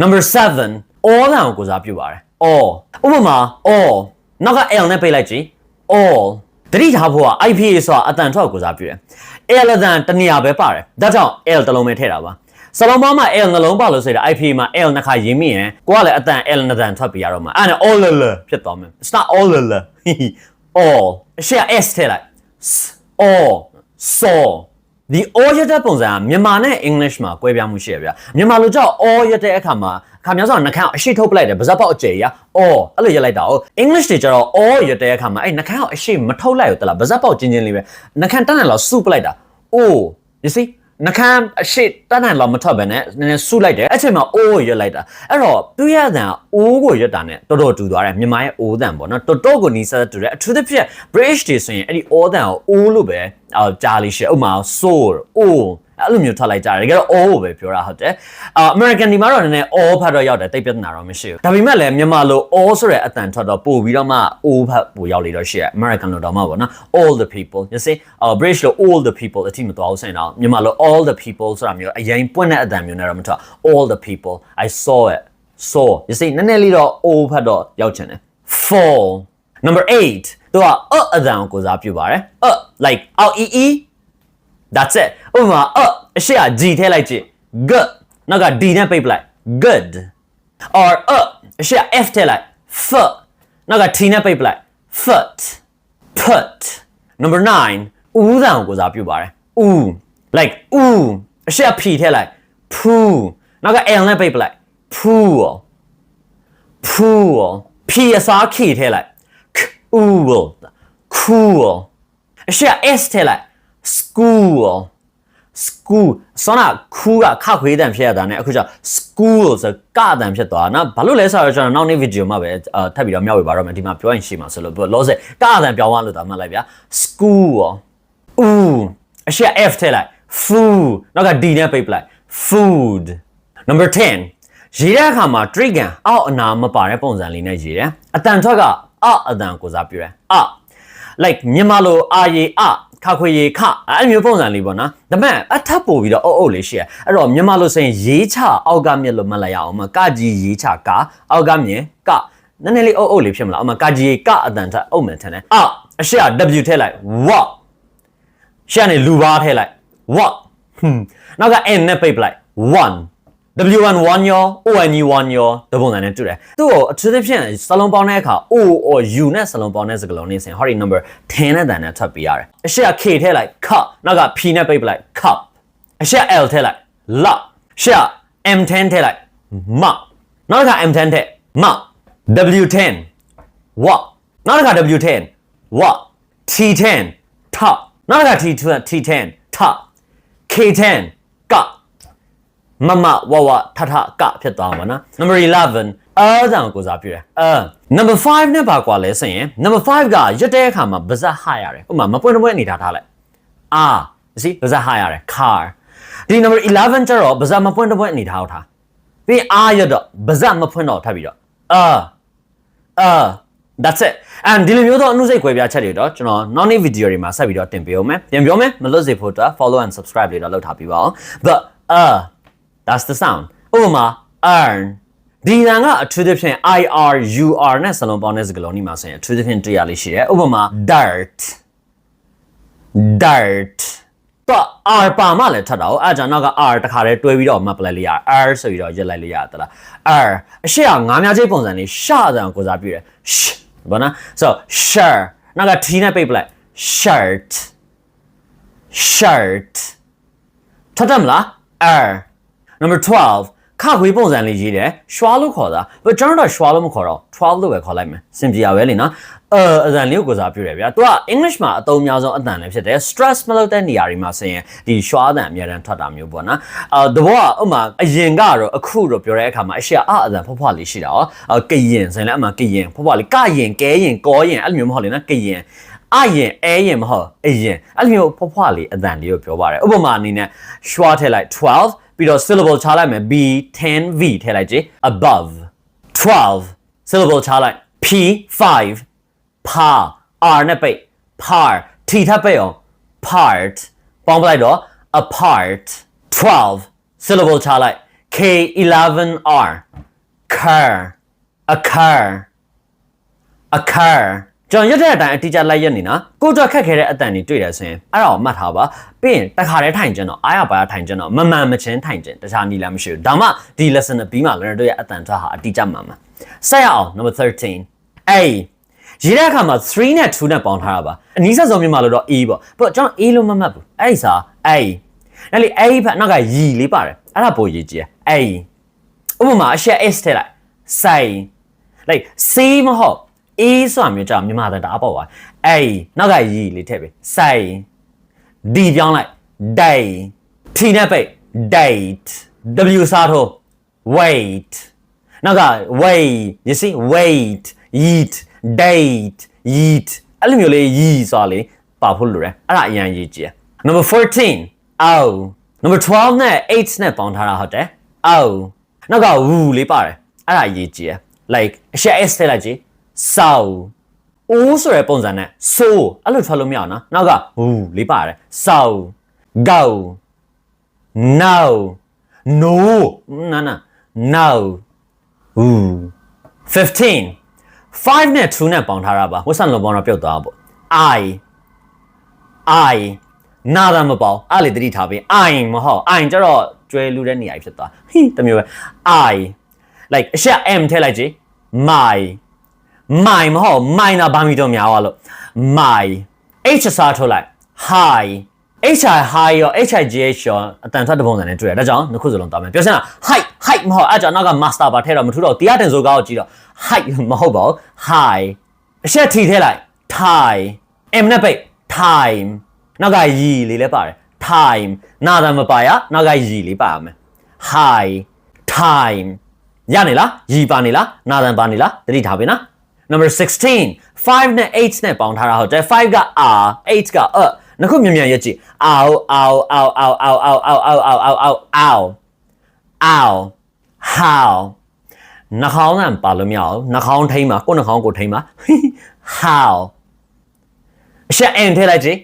number 7 all တန်ကိုကိုစားပြုပါတယ် all ဥပမာ all နောက်က l နဲ့ပိတ်လိုက်ကြည့် all တတိထားဖို့က IPA ဆိုတာအတန်ထွက်ကိုကိုစားပြုတယ် l အတန်တစ်နေရာပဲပါတယ်ဒါကြောင့် l တစ်လုံးပဲထည့်တာပါစလုံးပေါင်းမှာ l နှလုံးပါလို့ဆိုတော့ IPA မှာ l နှစ်ခါရင်းမိရင်ကိုကလည်းအတန် l နှစ်တန်ထွက်ပြရတော့မှာအဲ့ဒါ all l ဖြစ်သွားမယ် it's not all l all အရှက် s ထည့်လိုက် s all saw the all ရတဲ့ပုံစံကမြန်မာနဲ့ English မှာကွဲပြားမှုရှိရဗျာမြန်မာလိုကြောက် all ရတဲ့အခါမှာအခါများဆိုနှခမ်းအရှိထုတ်ပလိုက်တယ်ဗဇက်ပေါက်အကျယ်ကြီး all အဲ့လိုရလိုက်တာ哦 English တွေကျတော့ all ရတဲ့အခါမှာအဲ့နှခမ်းကိုအရှိမထုတ်လိုက်ဘူးတလားဗဇက်ပေါက်ချင်းချင်းလေးပဲနှခမ်းတန်းတန်းလောက်စုပလိုက်တာ oh you see နှခမ်းအရှိတန်းတန်းလောက်မထွက်ပဲနဲ့နည်းနည်းစုလိုက်တယ်အဲ့ချိန်မှာ oh ကိုရွက်လိုက်တာအဲ့တော့သူရတဲ့ oh ကိုရွက်တာနဲ့တော်တော်တူသွားတယ်မြန်မာရဲ့ oh တန်ပေါ့နော်တော်တော်ကိုနီးစပ်တူတယ်အထူးသဖြင့် British တွေဆိုရင်အဲ့ဒီ oh တန်ကို oh လို့ပဲအော်ကြားလေးရှိတယ်ဥပမာ soul oh အဲ့လိုမျိုးထွက်လိုက်ကြတယ်တကယ်တော့ all ကိုပဲပြောတာဟုတ်တယ်အာ American ဒီမှာတော့နည်းနည်း all ဖတ်တော့ရောက်တယ်တိတ်ပြဿနာတော့မရှိဘူးဒါပေမဲ့လည်းမြန်မာလို all ဆိုတဲ့အတန်ထွက်တော့ပို့ပြီးတော့မှ all ဖတ်ပို့ရောက်လေတော့ရှိရ American လိုတော့မှပေါ့နော် all the people you see အာ British လို all the people အတိမတော်ဘူးဆိုရင်တော့မြန်မာလို all the people ဆိုတာမျိုးအရင်ပွင့်တဲ့အတန်မျိုးနဲ့တော့မထွက် all the people I saw it saw you see နည်းနည်းလေးတော့ all ဖတ်တော့ရောက်ချင်တယ် fall number 8သူကအအတန်ကိုကိုစားပြုပါတယ်အ like out e e That's it ဥပမာအအရှိက G ထည့်လိုက်ကြည့် good နောက်က D နဲ့ပိတ်ပလိုက် good or အအရှိက F ထည့်လိုက် foot နောက်က T နဲ့ပိတ်ပလိုက် foot put number 9ဦးတန်ကိုကိုစားပြုပါတယ်ဦး like ဦးအရှိက P ထည့်လိုက် poo နောက်က L နဲ့ပိတ်ပလိုက် pool pool P အစား K ထည့်လိုက် cool cool အရှိက S ထည့်လိုက် school school ဆောနာခူးကခခွေးတန်ဖြစ်ရတာ ਨੇ အခုကျ school ဆိုကတန်ဖြစ်သွားတာနော်ဘာလို့လဲဆိုတော့ကျွန်တော်နောက်နေ့ဗီဒီယိုမှာပဲအာထပ်ပြီးတော့မျှဝေပါတော့မယ်ဒီမှာပြောရင်ရှိမှာဆိုလို့လောဆယ်ကတန်ပြောင်းသွားလို့ဒါမှတ်လိုက်ဗျာ school ဦးအရှိ F ထည့်လိုက် food နောက်က D နဲ့ပိတ်ပလိုက် food number 10ရေးတဲ့အခါမှာ trigger ကန်အောက်အနာမပါတဲ့ပုံစံလေးနဲ့ရေးတယ်အတန်ထွက်ကအအတန်ကိုစားပြတယ်အ like မြန်မာလိုအာရေအ ခါခွေရေခအဲ့လိုမျိုးပုံစံလေးပေါ့နော်ဒါပေမဲ့အထပ်ပို့ပြီးတော့အုပ်အုပ်လေးရှိရအဲ့တော့မြန်မာလိုဆိုရင်ရေးချအောက်ကမြက်လို့မှတ်လိုက်ရအောင်မကကြီးရေးချကအောက်ကမြက်ကနည်းနည်းလေးအုပ်အုပ်လေးဖြစ်မလားအမကကြီးကအတန်ထအုပ်မှန်ထန်တယ်အောက်အရှိက W ထည့်လိုက်ဝရှန်နေလူပါထည့်လိုက်ဝဟွန်းနောက်က N နဲ့ပိတ်ပလိုက်1 W11 ရော ONE1 ရောတပုံစံနဲ့တူတယ်သူ့ကိုအထူးသဖြင့်စလုံးပေါင်းတဲ့အခါ O or U နဲ့စလုံးပေါင်းတဲ့စကားလုံးနေစဉ် hurry number 10နဲ့တန်နဲ့ထပ်ပေးရတယ်အရှက် K ထည့်လိုက် cup နောက်က P နဲ့ပိတ်ပလိုက် cup အရှက် L ထည့်လိုက် lock ရှက် M10 ထည့်လိုက် m နောက်တစ်ခါ M10 ထည့် m W10 what နောက်တစ်ခါ W10 what T10 top နောက်တစ်ခါ T10 T10 top K10 မမဝဝထထကဖြစ်သွားမှာနော် number 11အဲဒါကိုစားပြတယ်အဲ number 5နဲ့ပါကွာလဲဆိုရင် number 5ကရွတ်တဲ့အခါမှာဗဇက်ဟရတယ်ဥပမာမပွင့်တပွင့်အနေထားထားလိုက်အာ see ဗဇက်ဟရတယ် car ဒီ number 11ကျတော့ဗဇက်မပွင့်တပွင့်အနေထားထားပြီးအာရွတ်တော့ဗဇက်မဖွင့်တော့ထပ်ပြီးတော့အာအာ that's it and ဒီလိုမျိုးတော့အနုစိတ်ခွဲပြားချက်တွေတော့ကျွန်တော်နောက်နေ့ video တွေမှာဆက်ပြီးတော့တင်ပေးအောင်မယ်ပြန်ပြောမယ်မလွတ်စေဖို့အတွက် follow and subscribe လေးတော့လုပ်ထားပြီးပါအောင် but uh that's the sound ဥပမာ earn ဒီနာကအထူးသဖြင့် IR UR နဲ့စလုံးပေါင်းတဲ့စကားလုံးဒီမှာဆိုရင်အထူးသဖြင့်တွေ့ရလေးရှိတယ်ဥပမာ dirt dirt တော့ R ပါမှလည်းထပ်တာ哦အဲ့ဒါကြောင့်နောက်က R တခါတည်းတွဲပြီးတော့မှတ်ပလိုက်လိုက်ရ R ဆိုပြီးတော့ရက်လိုက်လိုက်ရသလား R အရှိကငါးများချိတ်ပုံစံလေးရှအတန်ကိုစားပြည့်တယ် sh ဘာနော် so shirt နောက်က T နဲ့ပိတ်ပလိုက် shirt shirt ထပ်တယ်မလား R number 12ခခွေးပုံစံလေးရေးတယ်ရွှာလို့ခေါ်တာဘယ်ကျွန်တော်တော့ရွှာလို့မခေါ်တော့12လို့ပဲခေါ်လိုက်မယ်စင်ပြေရပဲလीနော်အဲအတန်လေးကိုကိုစားပြုတယ်ဗျာသူက English မှာအသုံးများဆုံးအတန်လည်းဖြစ်တယ် stress မလုပ်တဲ့နေရာတွေမှာဆိုရင်ဒီရွှာအတန်အများတန်းထွက်တာမျိုးပေါ့နော်အာတဘောကဥမာအရင်ကတော့အခုတော့ပြောတဲ့အခါမှာအရှိအအတန်ဖွားဖွားလေးရှိတာဟောအာကရင်ဆိုရင်လည်းအမှကရင်ဖွားဖွားလေးကရင်ကဲရင်ကောရင်အဲ့လိုမျိုးမဟုတ်လေနော်ကရင်အရင်အဲရင်မဟုတ်အရင်အဲ့လိုမျိုးဖွားဖွားလေးအတန်လေးကိုပြောပါတယ်ဥပမာအနေနဲ့ရွှာထည့်လိုက်12 ပြီးတော့ syllable ချလိုက်မယ် b 10 v ထည့်လိုက်ကြည့် above 12 syllable ချလိုက် p 5 par r နဲ့ပိတ် par t ထပ်ပိတ်အောင် part ပေါင်းပလိုက်တော့ apart 12 syllable ချလိုက် k 11 r occur occur occur ကျွန်တော်ရွတ်တဲ့အတိုင်းအတိအကျလိုက်ရက်နေနော်ကိုတော့ခက်ခဲတဲ့အတန်တွေတွေ့ရဆိုရင်အဲ့ဒါကိုမှတ်ထားပါပြီးရင်တခါတည်းထိုင်ကျင်တော့အားရပါရထိုင်ကျင်တော့မမှန်မချင်းထိုင်ကျင်တခြားနီလာမရှိဘူးဒါမှဒီ lesson နဲ့ပြီးမှ learner တို့ရဲ့အတန်ထွက်ဟာအတိအကျမှန်မှာဆက်ရအောင် number 13 A ရေးတဲ့အခါမှာ3နဲ့2နဲ့ပေါင်းထားတာပါအနည်းဆက်ဆုံးမြန်မာလို့တော့ E ပေါ့ဘတော့ကျွန်တော် A လို့မမှတ်ဘူးအဲ့ဒီစာ A အဲ့လေ A ဘက်နောက်ကရီလေးပါတယ်အဲ့ဒါပိုရေးကြည့် A ဥပမာအရှက် S ထည့်လိုက် say like say မဟုတ် A ဆိုတာမျိုးကြာမြန်မာတအားပေါ့ပါအဲ့နောက်ကရီလေးထည့်ပြီ say D ပြောင်းလိုက် day T နဲ့ပိတ် date W စားထိုး wait နောက်က wait you see wait eat date eat အဲ့လိုမျိုးလေး ye ဆိုတာလေပါဖို့လိုတယ်အဲ့ဒါအရင်ရေးကြည့် number 14 ow number 12နဲ့8နဲ့ပေါင်းထားတာဟုတ်တယ် ow နောက်က woo လေးပါတယ်အဲ့ဒါရေးကြည့် like အရှက် s ထည့်လိုက်ကြည့် sow အိုးဆိုတဲ့ပုံစံနဲ့ so အဲ့လိုထွက်လို့မရအောင်နော်နောက်က woo လေးပါတယ် sow go no no no no no ooh 15 5နဲ့2နဲ့ပေါင်းထားတာပါဝတ်ဆန်လုံးပေါင်းတော့ပြုတ်သွားပါပေါ့ i i နာတာမပေါအဲ့လေတတိထားပြီး i မဟုတ် i ကျတော့ကျွဲလူတဲ့နေရာဖြစ်သွားဟိတမျိုးပဲ i like အရှက် m ထည့်လိုက်ကြည့် my my မဟုတ် my နာဘာမီတော့များသွားလို့ my h စားထုတ်လိုက် hi HI high ရော HIGH ရောအတန်ထွက်တဲ့ပုံစံနဲ့တွေ့ရတယ်ဒါကြောင့်နှစ်ခုစလုံးတောင်းမယ်ပြောစမ်းတာ height height မဟုတ်အဲ့ကြောင့်နောက်က master ပါထဲတော့မထူတော့တရားတင်ဆိုကားကိုကြည့်တော့ height မဟုတ်ပါဘူး high အရှက်ထီထဲလိုက် time m နဲ့ပိတ် time နောက်ကရီလေးလည်းပါတယ် time နာတာမပါရနောက်ကရီလေးပါရမယ် high time ရနေလားရီပါနေလားနာတန်ပါနေလားတတိထားပြီနော် number 16 5နဲ့8နဲ့ပေါင်းထားတာဟုတ်တယ်5က r 8က a နှစ်ခုမြန်မြန်ရက်ကြည့် ow ow ow ow ow ow ow ow ow ow ow ow ow how နှာခေါင်းကပါလို့မရအောင်နှာခေါင်းထိမ့်မှာကိုယ်နှာခေါင်းကိုထိမ့်မှာ how အရှက် n ထည့်လိုက်ကြည့်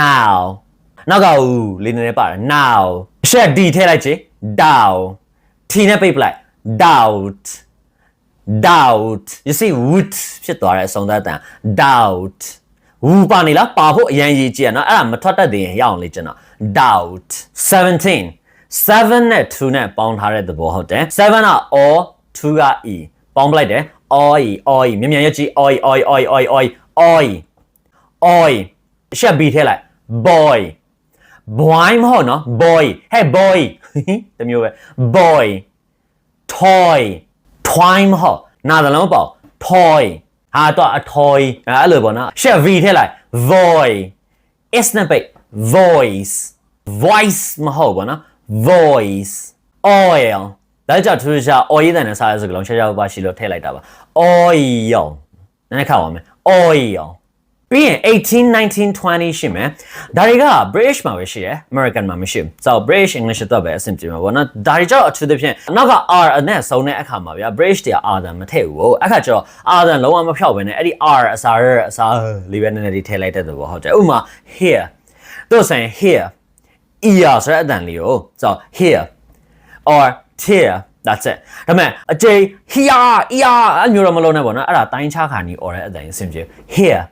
now နောက်က u လေးနည်းနည်းပါတယ် now အရှက် d ထည့်လိုက်ကြည့် down t နဲ့ပိတ်ပလိုက် doubt doubt you see would ဖြစ်သွားတဲ့အဆုံးသတ်တန် doubt ဝူပါနေလားပါဖို့အရင်ရေးကြည့်ရနော်အဲ့ဒါမထွက်တတ်သေးရင်ရအောင်လေကျွန်တော် doubt 17 7နဲ့2နဲ့ပေါင်းထားတဲ့သဘောဟုတ်တယ်7က o 2က e ပေါင်းပလိုက်တယ် oi oi မြန်မြန်ရကြည့် oi oi oi oi oi oi oi ရှက် b ထည့်လိုက် boy boy မဟုတ်နော် boy hey boy တမျိုးပဲ boy toy toy မဟုတ်နားတယ်လုံးပေါ့ toy ဟာတော့အ toy အဲ့လိုပေါ့နော်ရှက် v ထည့်လိုက် void s နဲ့ပိတ် voice voice မဟုတ်ပေါ့နော် voice oil ဒါကြောင့်သူတို့က oil တဲ့နဲ့စားရစကလုံးချက်ချက်ပါရှိလို့ထည့်လိုက်တာပါ oil နည်းနည်းခါပါမယ် oil ပြီးရင်18 19 20ရှိမယ်ဒါတွေက British မှာပဲရှိတယ် American မှာမရှိဘူး so British English တော့ပဲအဆင်ပြေမှာပေါ့နော်ဒါတွေကျတော့အထူးသဖြင့်နောက်က R အနဲ့ဆုံးတဲ့အခါမှာဗျာ British တွေက R တန်မထည့်ဘူးပေါ့အခါကျတော့ R တန်လုံးဝမဖြောက်ဘဲနဲ့အဲ့ဒီ R အစားရအစားလေးပဲနည်းနည်းလေးထည့်လိုက်တဲ့သဘောဟုတ်တယ်ဥပမာ here တို့ဆိုရင် here ear ဆိုတဲ့အတန်လေးကို so here or tear that's it ဒါပေမဲ့အကျိ here ear အဲ့မျိုးတော့မလုံးနဲ့ပေါ့နော်အဲ့ဒါတိုင်းချခါနီ or တဲ့အတန်အဆင်ပြေ here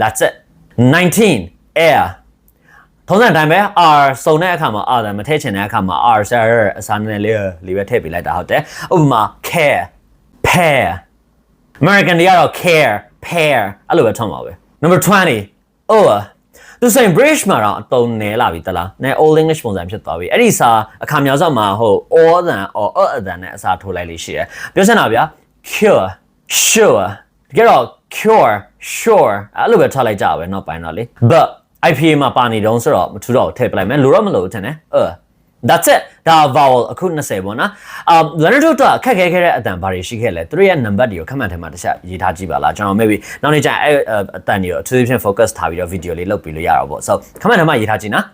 that's it 19 air ထုံးစံတိုင်းပဲ r စုံတဲ့အခါမှာ r တန်မထည့်ချင်တဲ့အခါမှာ r ဆရာအစားနည်းနည်းလေးလေးပဲထည့်ပေးလိုက်တာဟုတ်တယ်ဥပမာ care pair American တွေကတော့ care pair အဲ့လိုပဲထုံးပါပဲ number 20 oh သူစိန် British မှာတော့အတုံးနေလာပြီတလားနဲ Old English ပုံစံဖြစ်သွားပြီအဲ့ဒီစာအခါမြောက်ဆောင်မှာဟို all တန် or a တန်နဲ့အစားထိုးလိုက်လေးရှိတယ်ပြောစမ်းတာဗျာ cure sure တကယ်တော့ cure sure အဲ့လိုပဲထားလိုက်ကြပါပဲနောက်ပိုင်းတော့လေ but IPA မှာပါနေတုံးဆိုတော့မထူတော့ထည့်ပလိုက်မယ်လိုတော့မလိုထင်တယ်အဲ that's it ဒါ vowel အခု20ပေါ့နော်အာ learner တို့အခက်ခဲခဲတဲ့အတန်ဘာတွေရှိခဲ့လဲသူတို့ရဲ့ number တွေကို comment ထဲမှာတစ်ချက်ရေးထားကြည့်ပါလားကျွန်တော် maybe နောက်နေ့ကျရင်အဲ့အတန်တွေကိုအထူးဖြင့် focus ထားပြီးတော့ video လေးလုပ်ပြီးလို့ရတော့ပေါ့ so comment ထဲမှာရေးထားကြည့်နော်